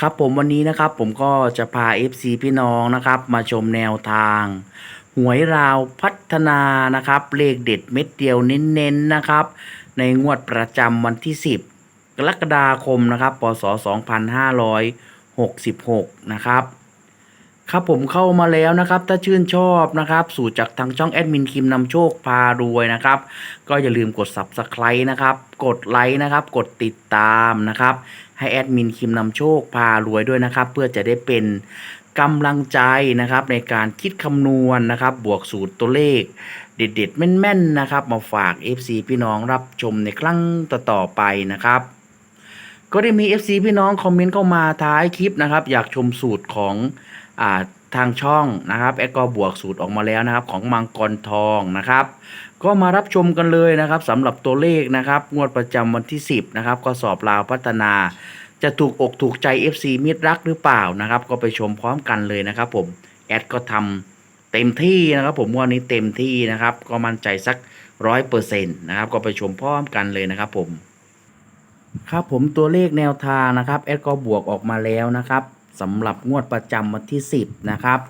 ครับผมวันนี้นะครับผมก็จะพา FC พี่น้องนะครับ มาชมแนวทาง หวยราวพัฒนานะครับ เลขเด็ดเม็ดเดียวเน้นๆนะครับ ในงวดประจำวันที่ 10 กรกฎาคมนะครับพศ2566 นะครับ ครับผมเข้ามาแล้วนะครับ ถ้าชื่นชอบนะครับ สูตรจากทางช่องแอดมินคิมนำโชคพารวยนะครับ ก็อย่าลืมกด subscribe นะครับ กดไลค์นะครับ กดติดตามนะครับ ให้แอดมินคิมนำโชคพารวยด้วยนะครับ เพื่อจะได้เป็นกำลังใจนะครับ ในการคิดคำนวณนะครับ บวกสูตรตัวเลข เด็ดๆ แม่นๆนะครับ มาฝาก FC พี่น้องรับชมในครั้งต่อๆไปนะครับก็ได้มี FC พี่น้องคอมเมนต์เข้ามาท้ายคลิปนะครับ อยากชมสูตรของ ทางช่องนะครับแอดก็บวกสูตรออกมาแล้วนะครับ ของมังกรทองนะครับ ก็มารับชมกันเลยนะครับสำหรับตัวเลขนะครับ งวดประจำวันที่ 10 นะครับ ก็สอบราวพัฒนาจะถูกอกถูกใจ FC มิตรรักหรือเปล่านะครับ ก็ไปชมพร้อมกันเลยนะครับผมแอดก็ทำเต็มที่นะครับ ผมวันนี้เต็มที่นะครับ ก็มั่นใจสักร้อยเปอร์เซ็นต์นะครับ ก็ไปชมพร้อมกันเลยนะครับผม ครับผมตัวเลขแนวทางนะครับแอดก็บวกออกมาแล้วนะครับ สำหรับงวดประจำวันที่ 10 นะครับ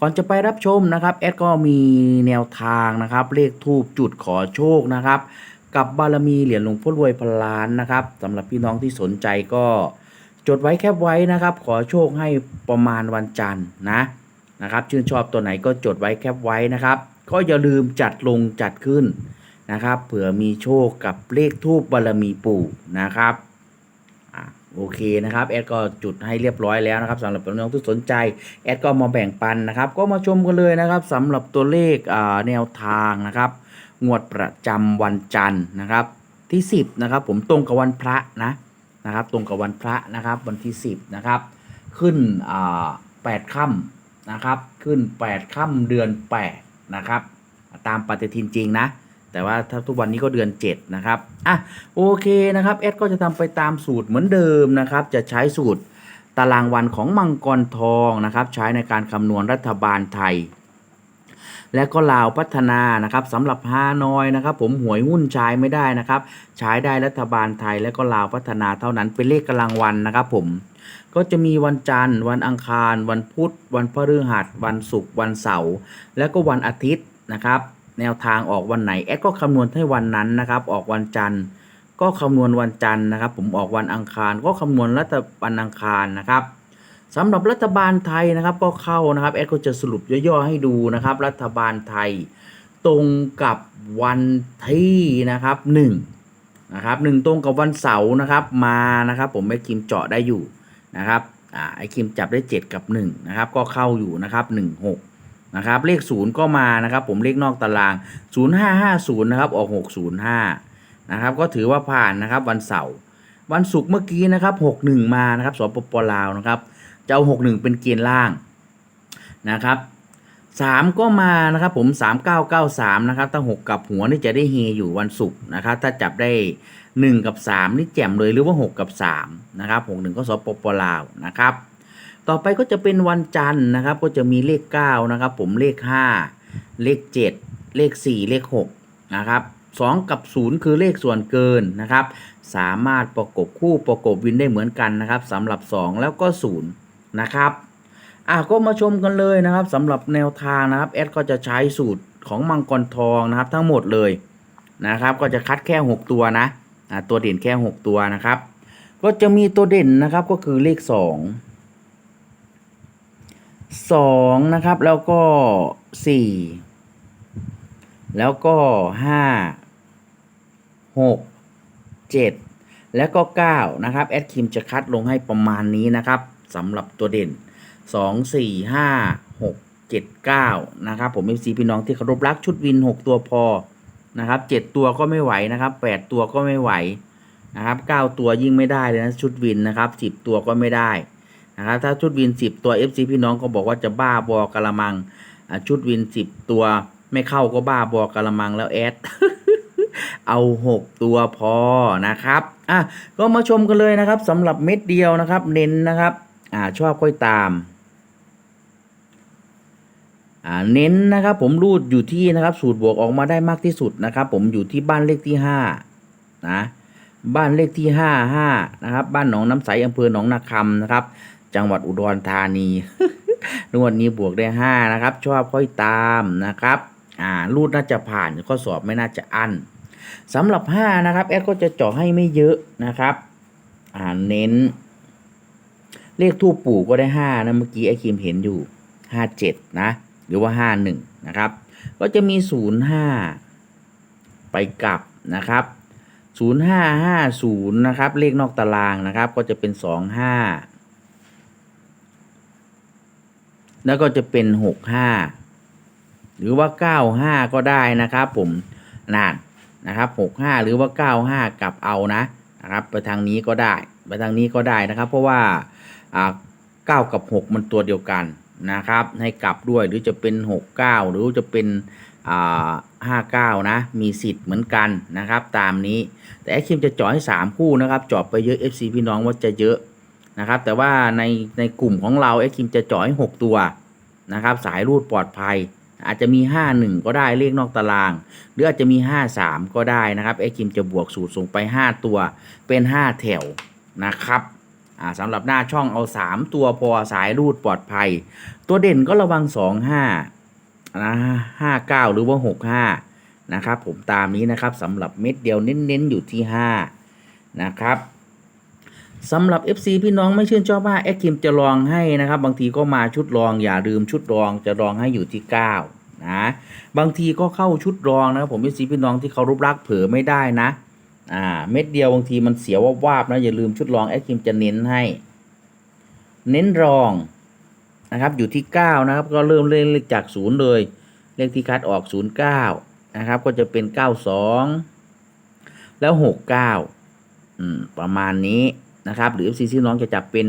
ก่อนจะไปรับชมนะครับแอดก็มีแนวทางนะครับเลขทูบจุดขอโชคนะครับ กับบารมีเหรียญหลวงพ่อรวยพันล้านนะครับสำหรับพี่น้องที่สนใจก็จดไว้แคบไว้นะครับ ขอโชคให้ประมาณวันจันทร์นะนะครับ ชื่นชอบตัวไหนก็จดไว้แคบไว้นะครับ ก็อย่าลืมจัดลงจัดขึ้นนะครับ เผื่อมีโชคกับเลขทูบบารมีปู่นะครับอะ โอเคนะครับแอดก็จุดให้เรียบร้อยแล้วนะครับสำหรับน้องที่สนใจแอดก็มาแบ่งปันนะครับ ก็มาชมกันเลยนะครับสำหรับตัวเลขแนวทางนะครับ งวดประจำวันจันทร์นะครับ ที่ 10นะครับ ผมตรงกับวันพระนะนะครับ ตรงกับวันพระนะครับ วันที่ 10นะครับ ขึ้นอ่าแปดค่ำนะครับ ขึ้น 8 ค่ำเดือน 8 นะครับ ตามปฏิทินจริงนะ แต่ว่าถ้าทุกวันนี้ก็เดือน 7 นะครับ อะโอเคนะครับแอดก็จะทำไปตามสูตรเหมือนเดิมนะครับ จะใช้สูตรตารางวันของมังกรทองนะครับ ใช้ในการคำนวณรัฐบาลไทย และก็ลาวพัฒนานะครับสำหรับฮานอยนะครับ ผมหวยหุ้นใช้ไม่ได้นะครับ ใช้ได้รัฐบาลไทยและก็ลาวพัฒนาเท่านั้นเป็นเลขกำลังวันนะครับ ผมก็จะมีวันจันทร์ วันอังคาร วันพุธ วันพฤหัส วันศุกร์วันเสาร์และก็วันอาทิตย์นะครับ แนวทางออกวันไหนแอดก็คำนวณให้วันนั้นนะครับ ออกวันจันทร์ ก็คำนวณวันจันทร์นะครับ ผมออกวันอังคาร ก็คำนวณรัฐวันอังคารนะครับสำหรับรัฐบาลไทยนะครับก็เข้านะครับแอดก็จะสรุปย่อๆให้ดูนะครับ รัฐบาลไทย ตรงกับวันที่นะครับหนึ่งนะครับหนึ่งตรงกับวันเสาร์นะครับมานะครับ ผมไอ้คิมเจาะได้อยู่นะครับอ่าไอ้คิมจับได้ 7 กับ1นะครับก็เข้าอยู่นะครับ1 6 นะครับเลข 0 ก็มานะครับผมเลขนอกตาราง 0550นะครับออก 605นะครับก็ถือว่าผ่านนะครับวันเสาร์วันศุกร์เมื่อกี้นะครับ61 มานะครับสปปลาวนะครับจะเอาหกหนึ่งเป็นเกณฑ์ล่างนะครับสามก็มานะครับผมสามเก้าเก้าสามนะครับถ้าหกกับหัวนี่จะได้เฮอยู่วันศุกร์นะครับถ้าจับได้หนึ่งกับสามนี่แจ่มเลยหรือว่าหกกับสามนะครับหกหนึ่งก็สปปลาวนะครับ ต่อไปก็จะเป็นวันจันทร์นะครับ ก็จะมีเลขเก้านะครับ ผมเลขห้าเลขเจ็ดเลขสี่เลขหกนะครับสองกับศูนย์คือเลขส่วนเกินนะครับ สามารถประกบคู่ประกบวินได้เหมือนกันนะครับสำหรับ 2 แล้วก็0นะครับอะก็มาชมกันเลยนะครับสำหรับแนวทางนะครับแอดก็จะใช้สูตรของมังกรทองนะครับ ทั้งหมดเลยนะครับ ก็จะคัดแค่ 6 ตัวนะอะตัวเด่นแค่ 6 ตัวนะครับ ก็จะมีตัวเด่นนะครับก็คือเลข 2 2นะครับ แล้วก็4แล้วก็5 6 7แล้วก็9นะครับแอดคิมจะคัดลงให้ประมาณนี้นะครับสำหรับตัวเด่น2 4 5 6 7 9นะครับ ผมเอฟซีพี่น้องที่เคารพรักชุดวิน6ตัวพอนะครับ7ตัวก็ไม่ไหวนะครับ8ตัวก็ไม่ไหวนะครับ9ตัวยิ่งไม่ได้เลยนะชุดวินนะครับ10ตัวก็ไม่ได้ นะครับถ้าชุดวินสิบตัว FC พี่น้องก็บอกว่าจะบ้าบอกะละมังชุดวินสิบตัวไม่เข้าก็บ้าบอกะละมังแล้วแอดเอาหกตัวพอนะครับอะก็มาชมกันเลยนะครับสำหรับเม็ดเดียวนะครับ เน้นนะครับอ่าชอบค่อยตามอ่าเน้นนะครับผมรูดอยู่ที่นะครับสูตรบวกออกมาได้มากที่สุดนะครับผมอยู่ที่บ้านเลขที่ห้านะบ้านเลขที่ห้าห้านะครับบ้านหนองน้ำใสอำเภอหนองนาคำนะครับ จังหวัดอุดรธานีงวดนี้บวกได้ห้านะครับ ชอบค่อยตามนะครับ อ่ารูดน่าจะผ่านข้อสอบไม่น่าจะอั้นสำหรับห้านะครับแอดก็จะเจาะให้ไม่เยอะนะครับ อ่าเน้น เลขทูปปู่ก็ได้ห้านะเมื่อกี้ไอคิมเห็นอยู่ห้าเจ็ดนะ หรือว่าห้าหนึ่งนะครับ ก็จะมีศูนย์ห้าไปกลับนะครับ 0550 นะครับ เลขนอกตารางนะครับ ก็จะเป็น 25 แล้วก็จะเป็นหกห้าหรือว่าเก้าห้าก็ได้นะครับผมนานนะครับหกห้าหรือว่าเก้าห้ากลับเอานะนะครับ ไปทางนี้ก็ได้ ไปทางนี้ก็ได้นะครับ เพราะว่าอ่าเก้ากับหกมันตัวเดียวกันนะครับ ให้กลับด้วยหรือจะเป็น69หรือจะเป็นอ่า59นะ มีสิทธิ์เหมือนกันนะครับ ตามนี้ แต่แอคคิมจะจาะให้3คู่นะครับจาะไปเยอะ FC พี่น้องว่าจะเยอะ นะครับ แต่ว่าในในกลุ่มของเราแอคคิมจะจาะให้6ตัวนะครับ สายรูดปลอดภัย อาจจะมี 51 ก็ได้เลขนอกตาราง หรืออาจจะมี 53 ก็ได้นะครับแอคคิมจะบวกสูตรส่งไป 5 ตัวเป็น 5 แถวนะครับอ่าสำหรับหน้าช่องเอา 3 ตัวพอสายรูดปลอดภัย ตัวเด่นก็ระวัง 2 5นะ5 9 หรือว่า 6 5 นะครับ ผมตามนี้นะครับสำหรับเม็ดเดียวเน้นๆอยู่ที่ 5 นะครับ สำหรับ FC พี่น้องไม่ชื่นชอบว่าแอคคิมจะลองให้นะครับ บางทีก็มาชุดรองอย่าลืมชุดรองจะรองให้อยู่ที่ 9 นะ บางทีก็เข้าชุดรองนะครับผม FC พี่น้องที่เขารูปรักเผลอไม่ได้นะอ่าเม็ดเดียวบางทีมันเสียววาบนะอย่าลืมชุดรองแอคิมจะเน้นให้ เน้นรองนะครับอยู่ที่ 9 นะครับ ก็เริ่มเล่นเลขจากศูนย์เลย เลขที่คัดออก 09 นะครับ ก็จะเป็น 92 แล้ว 69 อืม ประมาณนี้ นะครับ หรือ FC ที่น้องจะจับเป็น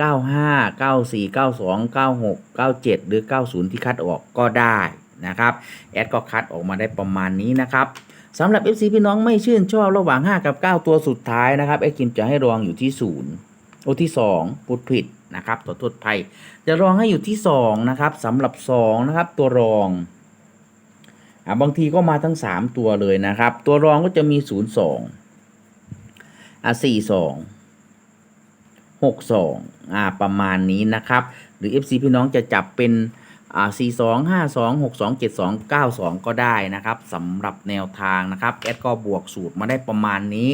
95 94 92 96 97 หรือ 90 ที่คัดออกก็ได้นะครับ แอดก็คัดออกมาได้ประมาณนี้นะครับสำหรับ FC พี่น้องไม่ชื่นชอบระหว่าง 5 กับ 9 ตัวสุดท้ายนะครับเอ็กคิมจะให้รองอยู่ที่ 0 โอที่ 2พูดผิดนะครับตัวทดภัย จะรองให้อยู่ที่ 2 นะครับสำหรับ 2 นะครับ ตัวรองอ่าบางทีก็มาทั้ง 3 ตัวเลยนะครับ ตัวรองก็จะมี 0 2อ่า4 2 6 2อ่าประมาณนี้นะครับ หรือ FC พี่น้องจะจับเป็นอ่า4 2 5 2 6 2 7 2 9 2ก็ได้นะครับสำหรับแนวทางนะครับแอดก็บวกสูตรมาได้ประมาณนี้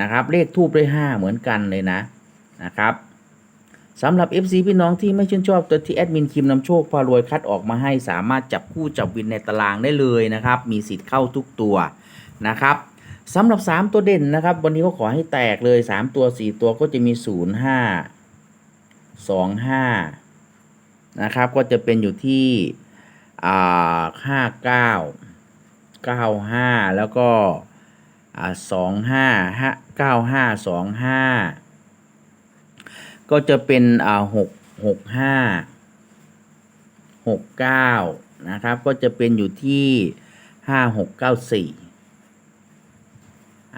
นะครับ เลขทูบได้5เหมือนกันเลยนะนะครับสำหรับ FC พี่น้องที่ไม่ชื่นชอบตัวที่แอดมินคิมนำโชคพารวยคัดออกมาให้สามารถจับคู่จับวินในตารางได้เลยนะครับ มีสิทธิ์เข้าทุกตัวนะครับ สำหรับ 3 ตัวเด่นนะครับ วันนี้ก็ขอให้แตกเลย 3 ตัว 4 ตัวก็จะมี 0 5 2 5 นะครับ ก็จะเป็นอยู่ที่ห้าเก้าเก้าห้าแล้วก็สองห้าห้าเก้าห้าสองห้าก็จะเป็นหกหกห้าหกเก้านะครับ ก็จะเป็นอยู่ที่ห้าหกเก้าสี่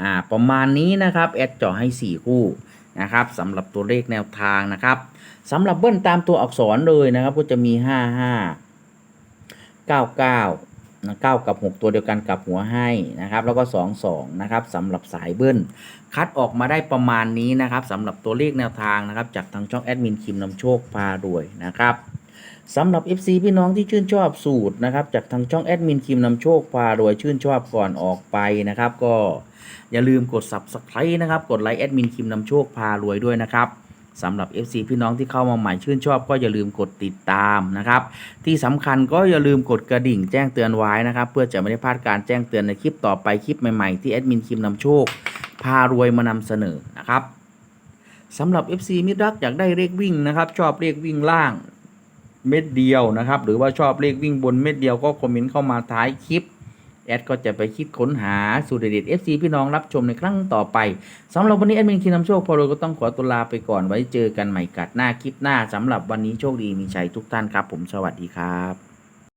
อ่าประมาณนี้นะครับแอดเจาะให้สี่คู่นะครับสำหรับตัวเลขแนวทางนะครับสำหรับเบิ้ลตามตัวอักษรเลยนะครับก็จะมีห้าห้าเก้าเก้านะเก้ากับหกตัวเดียวกันกับหัวให้นะครับแล้วก็สองสองนะครับสำหรับสายเบิ้ลคัดออกมาได้ประมาณนี้นะครับสำหรับตัวเลขแนวทางนะครับจากทางช่องแอดมินคิมนำโชคพารวยนะครับสำหรับ FC พี่น้องที่ชื่นชอบสูตรนะครับจากทางช่องแอดมินคิมนำโชคพารวยชื่นชอบก่อนออกไปนะครับก็ อย่าลืมกด subscribe นะครับ กดไลค์แอดมินคิมนำโชคพารวยด้วยนะครับสำหรับ FC พี่น้องที่เข้ามาใหม่ชื่นชอบ ก็อย่าลืมกดติดตามนะครับ ที่สำคัญก็อย่าลืมกดกระดิ่งแจ้งเตือนไว้นะครับ เพื่อจะไม่ได้พลาดการแจ้งเตือนในคลิปต่อไปคลิปใหม่ๆที่แอดมินคิมนำโชคพารวยมานำเสนอนะครับสำหรับ FC มิตรรักอยากได้เลขวิ่งนะครับ ชอบเลขวิ่งล่างเม็ดเดียวนะครับ หรือว่าชอบเลขวิ่งบนเม็ดเดียวก็คอมเมนต์เข้ามาท้ายคลิป แอดก็จะไปคิดค้นหาสูตรเด็ดเอฟซีพี่น้องรับชมในครั้งต่อไปสำหรับวันนี้แอดมินคินนำโชคพอเรวยก็ต้องขอตัวลาไปก่อนไว้เจอกันใหม่กัดหน้าคลิปหน้าสำหรับวันนี้โชคดีมีชัยทุกท่านครับ ผมสวัสดีครับ